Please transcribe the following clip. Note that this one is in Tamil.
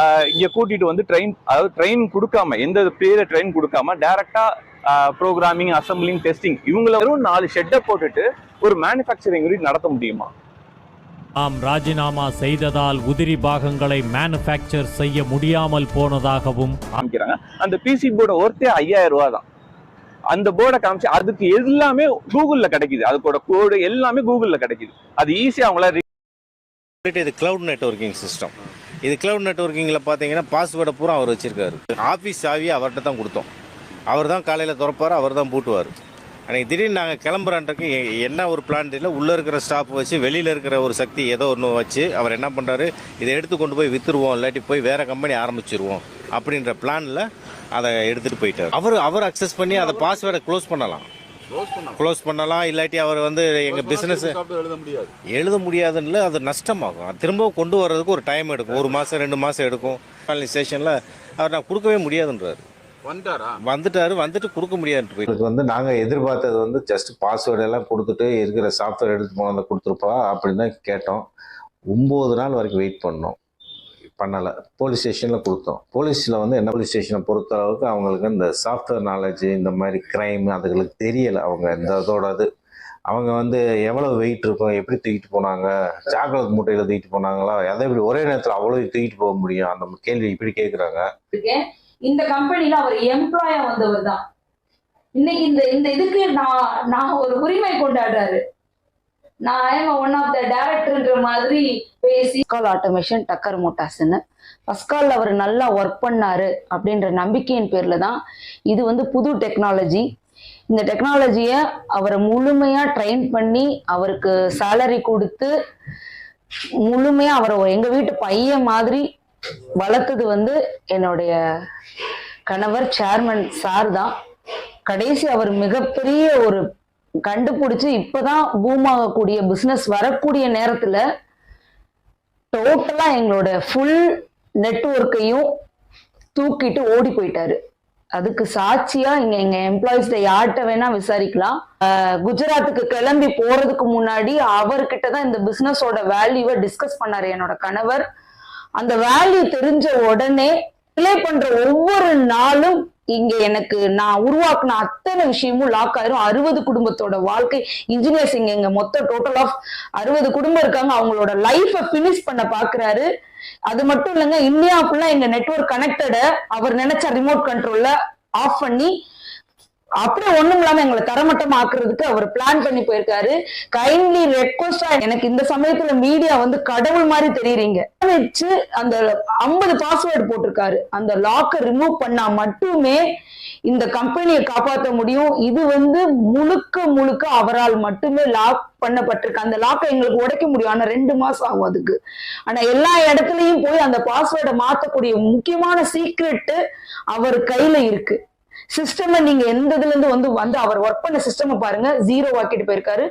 ஆஹ் இங்க கூட்டிட்டு வந்து ட்ரெயின் அதாவது ட்ரெயின் கொடுக்காம எந்த பேரை ட்ரெயின் கொடுக்காம டைரக்டா ப்ரோக்ராமிங் அசம்பிளிங் டெஸ்டிங் இவங்கள வெறும் நாலு ஷெட்டை போட்டுட்டு ஒரு மேனுஃபேக்சரிங் யூனிட் நடத்த முடியுமா? தாம் ராஜினாமா செய்ததால் உதிரி பாகங்களை மேனுஃபேக்சர் செய்ய முடியாமல் போனதாகவும் காமிக்கிறாங்க. அந்த பிசி போர்டை ஒருத்தே ஐயாயிரம் ரூபா தான். அந்த போர்டை காமிச்சு அதுக்கு எல்லாமே கூகுள்ல கிடைக்குது. அதுக்கோட கோடு எல்லாமே கூகுள்ல கிடைக்குது. அது ஈஸியா அவங்களால சொல்லிட்டு இது கிளவுட் நெட்வொர்க்கிங் சிஸ்டம் இது கிளவுட் நெட்வொர்க்கிங்கில் பார்த்தீங்கன்னா பாஸ்வேர்டை பூரா அவர் வச்சிருக்காரு. ஆஃபீஸ் சாவியை அவர்கிட்ட தான் கொடுத்தோம். அவர் தான் காலையில் திறப்பார் அவர் தான் பூட்டுவார். அன்றைக்கி திடீர்னு நாங்கள் கிளம்புறான்றக்கு என்ன ஒரு பிளான் தெரியல. உள்ளே இருக்கிற ஸ்டாஃப் வச்சு வெளியில் இருக்கிற ஒரு சக்தி ஏதோ ஒன்று வச்சு அவர் என்ன பண்ணுறாரு இதை எடுத்து கொண்டு போய் விற்றுருவோம் இல்லாட்டி போய் வேறு கம்பெனி ஆரம்பிச்சிருவோம் அப்படின்ற பிளானில் அதை எடுத்துகிட்டு போயிட்டார். அவர் அவர் அக்சஸ் பண்ணி அதை பாஸ்வேர்டை க்ளோஸ் பண்ணலாம். க்ளோஸ் பண்ணலாம். இல்லாட்டி அவர் வந்து எங்கள் பிஸ்னஸ் எழுத முடியாதுன்னு அது நஷ்டமாகும். அது திரும்ப கொண்டு வர்றதுக்கு ஒரு டைம் எடுக்கும். ஒரு மாதம் ரெண்டு மாதம் எடுக்கும். ஸ்டேஷனில் அவர் நான் கொடுக்கவே முடியாதுன்றாரு. வந்துட்டாரு? வந்துட்டு கொடுக்க இதுக்கு வந்து நாங்கள் எதிர்பார்த்தது வந்து ஜஸ்ட் பாஸ்வேர்டு எல்லாம் கொடுத்துட்டு இருக்கிற சாஃப்ட்வேர் எடுத்து போனதை கொடுத்துருப்பா அப்படின்னு தான் கேட்டோம். ஒம்பது நாள் வரைக்கும் வெயிட் பண்ணோம். பண்ணலை. போலீஸ் ஸ்டேஷனில் கொடுத்தோம். போலீஸில் வந்து என்ன போலீஸ் ஸ்டேஷனை பொறுத்த அளவுக்கு அவங்களுக்கு இந்த சாஃப்ட்வேர் நாலேஜ் இந்த மாதிரி க்ரைம் அதுகளுக்கு தெரியலை. அவங்க இந்த இதோட இது. அவங்க வந்து எவ்வளோ வெயிட் இருக்கும் எப்படி தூக்கிட்டு போனாங்க சாக்லேட் மூட்டையில் தூக்கிட்டு போனாங்களா எதை இப்படி ஒரே நேரத்தில் அவ்வளோ தூக்கிட்டு போக முடியும்? அந்த கேள்வி இப்படி கேட்குறாங்க இந்த கம்பெனியில் அவர் எம்ப்ளாயா வந்தவர் தான். இன்னைக்கு இந்த இந்த இதுக்கு நான் நான் ஒரு உரிமை கொண்டாடுறாரு. நான் ஏமா ஒன் ஆஃப் த டேரக்டர்ன்ற மாதிரி பேசி கால் ஆட்டோமேஷன் டக்கர் மோட்டாஸ்ன்னு ஃபர்ஸ்ட் கால் அவர் நல்லா ஒர்க் பண்ணாரு அப்படின்ற நம்பிக்கையின் பேரில் தான் இது வந்து புது டெக்னாலஜி இந்த டெக்னாலஜியை அவரை முழுமையாக ட்ரெயின் பண்ணி அவருக்கு சேலரி கொடுத்து முழுமையாக அவரை எங்கள் வீட்டு பையன் மாதிரி வளர்த்தது வந்து என்னுடைய கணவர் சேர்மன் சார் தான். கடைசி அவர் மிகப்பெரிய ஒரு கண்டுபிடிச்சு இப்பதான் பூம் ஆகக்கூடிய பிசினஸ் வரக்கூடிய நேரத்துல டோட்டலா எங்களோட ஃபுல் நெட்வொர்க்கையும் தூக்கிட்டு ஓடி போயிட்டாரு. அதுக்கு சாட்சியா இங்க எங்க எம்ப்ளாயிஸ்ட யார்கிட்ட வேணா விசாரிக்கலாம். குஜராத்துக்கு கிளம்பி போறதுக்கு முன்னாடி அவர்கிட்ட தான் இந்த பிசினஸோட வேல்யூவை டிஸ்கஸ் பண்ணாரு என்னோட கணவர். அந்த வேல்யூ தெரிஞ்ச உடனே பிளே பண்ற ஒவ்வொரு நாளும் இங்க எனக்கு நான் உருவாக்குன அத்தனை விஷயமும் லாக் ஆயிரும். அறுபது குடும்பத்தோட வாழ்க்கை இன்ஜினியர்ஸ் இங்க எங்க மொத்த டோட்டல் ஆஃப் அறுபது குடும்பம் இருக்காங்க. அவங்களோட லைஃப பினிஷ் பண்ண பாக்குறாரு. அது மட்டும் இல்லைங்க இந்தியா ஃபுல்லா எங்க நெட்வொர்க் கனெக்டட அவர் நினைச்ச ரிமோட் கண்ட்ரோல்ல ஆஃப் பண்ணி அப்படியே ஒண்ணும் இல்லாம எங்களை தரமட்டம் ஆக்குறதுக்கு அவர் பிளான் பண்ணி போயிருக்காரு. கைண்ட்லி ரெக்வஸ்டா எனக்கு இந்த சமயத்துல மீடியா வந்து கடவுள் மாதிரி தெரியுறீங்க. வச்சு அந்த ஐம்பது பாஸ்வேர்டு போட்டிருக்காரு. அந்த லாக்கை ரிமூவ் பண்ணா மட்டுமே இந்த கம்பெனியை காப்பாற்ற முடியும். இது வந்து முழுக்க முழுக்க அவரால் மட்டுமே லாக் பண்ணப்பட்டிருக்கு. அந்த லாக்கை எங்களுக்கு உடைக்க முடியும். ஆனா ரெண்டு மாசம் ஆகும் அதுக்கு. ஆனா எல்லா இடத்துலயும் போய் அந்த பாஸ்வேர்டை மாத்தக்கூடிய முக்கியமான சீக்ரெட் அவர் கையில இருக்கு. சிஸ்டம் நீங்க எந்த இதுல இருந்து வந்து வந்து அவர் ஒர்க் பண்ண சிஸ்டம் பாருங்க ஜீரோ ஆக்கிட்டு போயிருக்காரு.